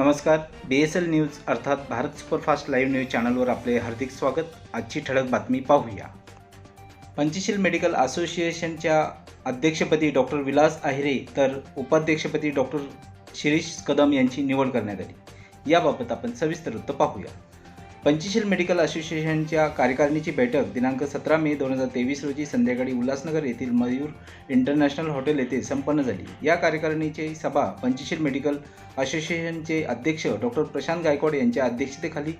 नमस्कार. बी S L news अर्थात Bharat superfast live news चॅनलवर आपले हार्दिक स्वागत. आजची ठळक बातमी पाहूया. पंचशील मेडिकल असोसिएशनच्या अध्यक्षपदी डॉक्टर विलास आहिरे तर उपाध्यक्षपदी डॉक्टर शिरीष कदम यांची निवड करण्यात आली. याबाबत आपण सविस्तर वृत्त पाहूया. पंचशील मेडिकल असोसिएशनच्या कार्यकारिणीची बैठक दिनांक सतरा मे दोन हजार तेवीस रोजी संध्याकाळी उल्हासनगर येथील मयूर इंटरनॅशनल हॉटेल येथे संपन्न झाली. या कार्यकारिणीची सभा पंचशील मेडिकल असोसिएशनचे अध्यक्ष डॉक्टर प्रशांत गायकवाड यांच्या अध्यक्षतेखाली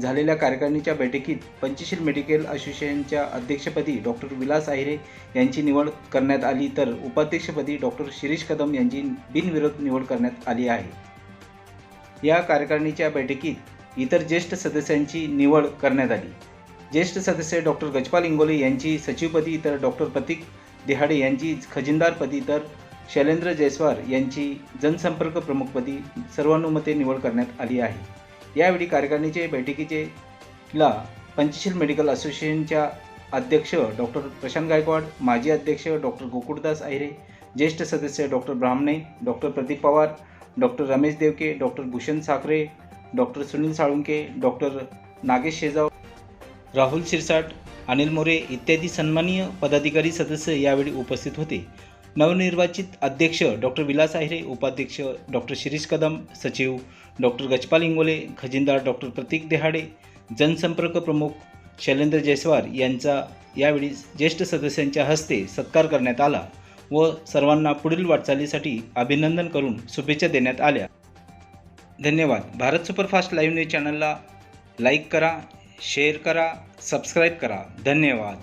झालेल्या कार्यकारिणीच्या बैठकीत पंचशील मेडिकल असोसिएशनच्या अध्यक्षपदी डॉक्टर विलास आहिरे यांची निवड करण्यात आली तर उपाध्यक्षपदी डॉक्टर शिरीष कदम यांची बिनविरोध निवड करण्यात आली आहे. या कार्यकारिणीच्या बैठकीत इतर ज्येष्ठ सदस्यांची निवड करण्यात आली. ज्येष्ठ सदस्य डॉक्टर गजपाल इंगोले यांची सचिवपदी तर डॉक्टर प्रतीक देहाडे यांची खजिनदारपदी तर शैलेंद्र जयस्वार यांची जनसंपर्क प्रमुखपदी सर्वानुमते निवड करण्यात आली आहे. यावेळी कार्यकारिणीचे बैठकीचे ला पंचशील मेडिकल असोसिएशनच्या अध्यक्ष डॉक्टर प्रशांत गायकवाड माजी अध्यक्ष डॉक्टर गोकुळदास आहिरे ज्येष्ठ सदस्य doctor Brahmane doctor Pradeep Pawar doctor Ramesh Devke doctor Bhushan Sakhare doctor Sunil Salunke doctor Nagesh Shejav Rahul Shirsat Anil More इत्यादी सन्माननीय पदाधिकारी सदस्य यावेळी उपस्थित होते. नवनिर्वाचित अध्यक्ष डॉक्टर विलास आहिरे उपाध्यक्ष डॉक्टर शिरीष कदम सचिव डॉक्टर गजपाल इंगोले खजिनदार डॉक्टर प्रतीक देहाडे जनसंपर्क प्रमुख शैलेंद्र जयस्वार यांचा यावेळी ज्येष्ठ सदस्यांच्या हस्ते सत्कार करण्यात आला व सर्वांना पुढील वाटचालीसाठी अभिनंदन करून शुभेच्छा देण्यात आल्या. धन्यवाद. भारत सुपरफास्ट लाईव्ह न्यूज चॅनलला लाईक करा शेअर करा सबस्क्राईब करा. धन्यवाद.